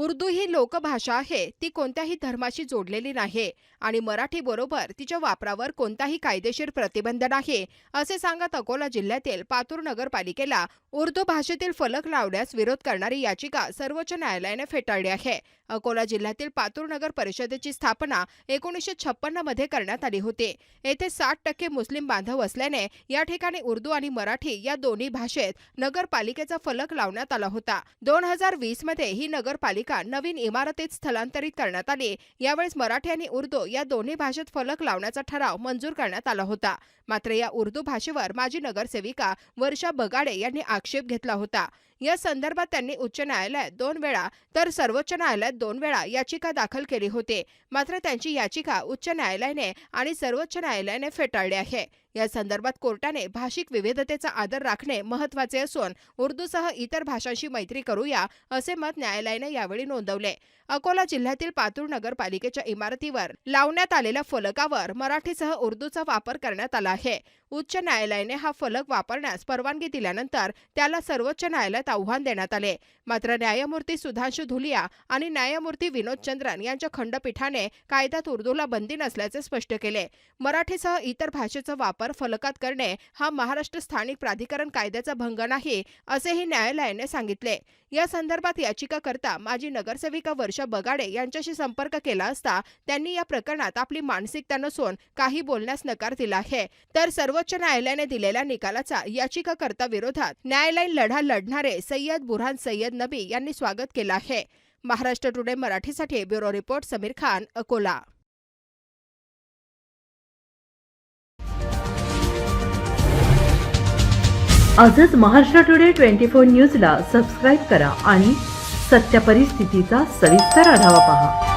उर्दू ही लोकभाषा आहे ती कोणत्याही धर्माशी जोडलेली नाही आणि मराठी बरोबर तिच्या वापरावर कोणताही कायदेशीर प्रतिबंध नाही असे सांगत अकोला जिल्ह्यातील पातूर नगरपालिकेला उर्दू भाषेतील फलक लावण्यास विरोध करणारी याचिका सर्वोच्च न्यायालयाने फेटाळली आहे. अकोला जिल्ह्यातील पातूर नगर परिषदेची स्थापना एकोणीसशे छप्पन्नमध्ये करण्यात आली होती. येथे साठ टक्के मुस्लिम बांधव असल्याने या ठिकाणी उर्दू आणि मराठी या दोन्ही भाषेत नगरपालिकेचा फलक लावण्यात आला होता. दोन हजार वीसमध्ये ही नगरपालिका नवीन इमारतीत स्थलांतरित करण्यात आली? यावेळेस मराठी आणि उर्दू या दोन्ही भाषेत फलक लावण्याचा ठराव मंजूर करण्यात आला होता. मात्र या उर्दू भाषेवर माजी नगरसेविका वर्षा बगाडे यांनी आक्षेप घेतला होता. या संदर्भात त्यांनी उच्च न्यायालयात दोन वेळा तर सर्वोच्च न्यायालयात दोन वेळा याचिका दाखल केली होती. मात्र त्यांची याचिका उच्च न्यायालयाने आणि सर्वोच्च न्यायालयाने फेटाळली आहे. या संदर्भात कोर्टाने भाषिक विविधतेचा आदर राखणे महत्त्वाचे असून उर्दूसह इतर भाषांशी मैत्री करूया असे मत न्यायालयाने यावेळी नोंदवले. अकोला जिल्ह्यातील पातूर नगरपालिकेच्या इमारतीवर लावण्यात आलेल्या फलकावर मराठीसह उर्दूचा वापर करण्यात आला आहे. उच्च न्यायालयाने हा फलक वापरण्यास परवानगी दिल्यानंतर त्याला सर्वोच्च न्यायालयात आव्हान देण्यात आले. मात्र न्यायमूर्ती सुधांशु धुलिया आणि न्यायमूर्ती विनोद चंद्रन यांच्या खंडपीठाने कायद्यात उर्दूला बंदी नसल्याचे स्पष्ट केले. मराठीसह इतर भाषेचा वापर फलकात करणे हा महाराष्ट्र स्थानिक प्राधिकरण कायद्याचा भंग नाही असेही न्यायालयाने सांगितले. या संदर्भात याचिकाकर्ता माजी नगरसेविका वर्षा बगाडे यांच्याशी संपर्क केला असता त्यांनी या प्रकरणात आपली मानसिकता नसून काही बोलण्यास नकार दिला आहे. तर सर्व सर्वोच्च न्यायालयाने दिलेल्या निकालाचा याचिकाकर्ता विरोधात न्यायालयीन लढा लढणारे सय्यद बुरहान सय्यद नबी यांनी स्वागत केलं आहे. महाराष्ट्र टुडे मराठीसाठी ब्युरो रिपोर्ट समीर खान अकोला. आजच महाराष्ट्र टुडे ट्वेंटी फोर न्यूजला सबस्क्राईब करा आणि सत्य परिस्थितीचा सविस्तर आढावा पहा.